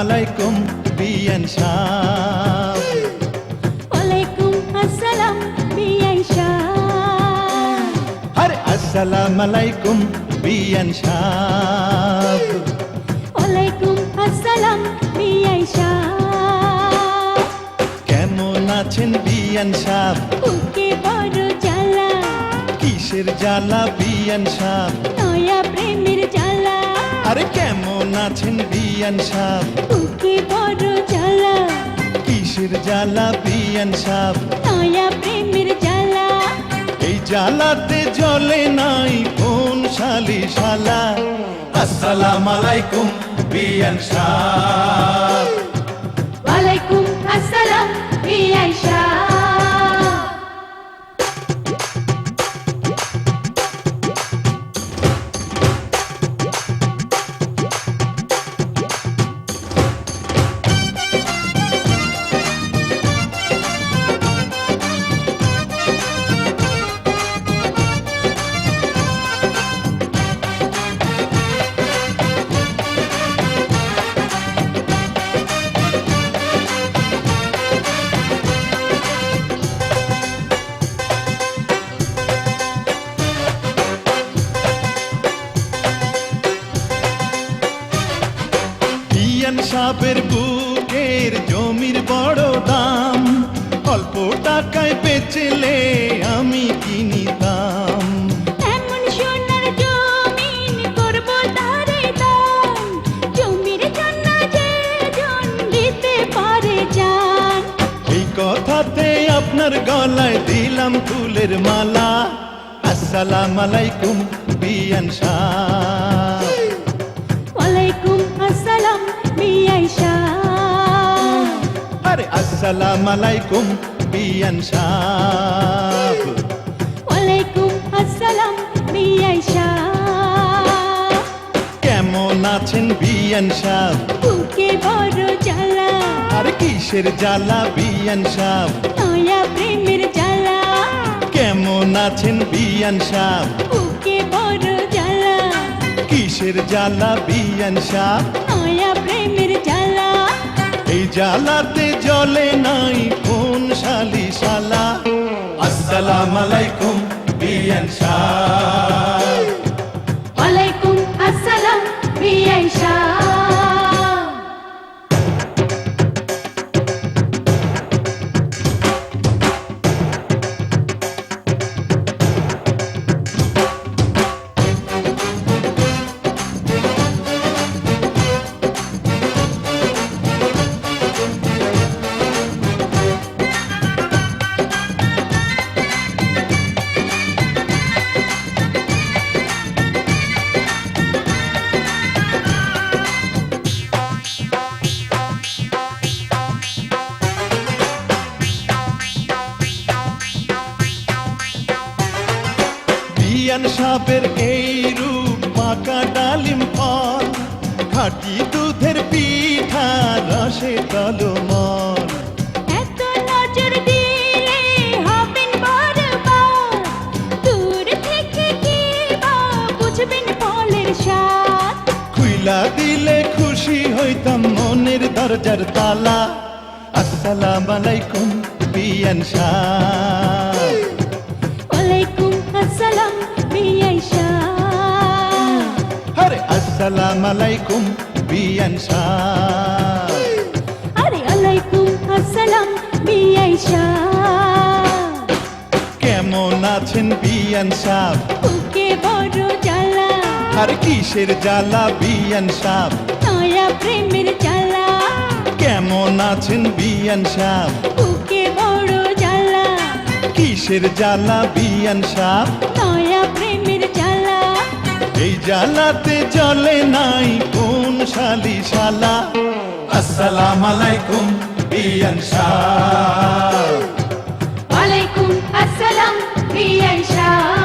আলাইকুম বিয়ান সাহ ওয়ালাইকুম আসসালাম শাহ। আলাইকুম বিয়ান সাহ ওয়ালাইকুম আসসালাম বিআই শাহ। কেমন আছেন বিয়ান সাহ বুকে বড় জ্বালা। কিসের জ্বালা বিয়ান প্রেমের জ্বালা আরে কেমন আছেন বিয়ান সাহ? বুকে বড় জ্বালা। কিসের জ্বালা বিয়ান সাহ? নয়া প্রেমের জ্বালা। এই জ্বালাতে জলে নাই কোন শালি শালা আসসালাম আলাইকুম বিয়ান সাহ। অল্প টাকায় বেচলে আমি কিনিতাম এমন সোনার জমিন করব তারে দান। জমির জন্য যে জন দিতে পারে জান। এই কথাতে আপনার গলায় দিলাম ফুলের মালা। আসসালাম আলাইকুম বিয়ান আসসালাম আলাইকুম বিয়ান সাহ ওয়ালাইকুম আসসালাম বিআই শাহ কেমন আছেন বিয়ান সাহ? বুকে বড় জ্বালা। আর কিসের জ্বালা বিয়ান সাহ? নয়া প্রেমের জ্বালা। কেমন আছেন বিয়ান সাহ? বুকে বড় জ্বালা। কিসের জ্বালা বিয়ান সাহ? নয়া প্রেমের এই জ্বালাতে জলে নাই কোন শালি শালা আসসালাম আলাইকুম বিয়ান সাহ বিয়ান সাপের এই রূপ পাকা ডালিম ফল খাটি দুধের পিঠা রসে তলমল খুইলা দিলে খুশি হইতাম মনের দরজার তালা। আসসালাম আলাইকুম বিয়ান সাহ। আরে আসসালাম আলাইকুম বিয়ান সাহ আরে আলাইকুম আসসালাম বিআই শাহ। কেমন আছেন বিয়ান সাহ বুকে বড় জ্বালা। আর কিসের জ্বালা বিয়ান সাহ নয়া প্রেমের জ্বালা। কেমন আছেন বিয়ান সাহ বুকে বড় জ্বালা। কিসের জ্বালা বিয়ান জ্বালা এই জ্বালাতে চলে নাই কোন শালি শালা আসসালাম আলাইকুম, বিয়ান শাহ। আলাইকুম আসসালাম, বিয়ান শাহ।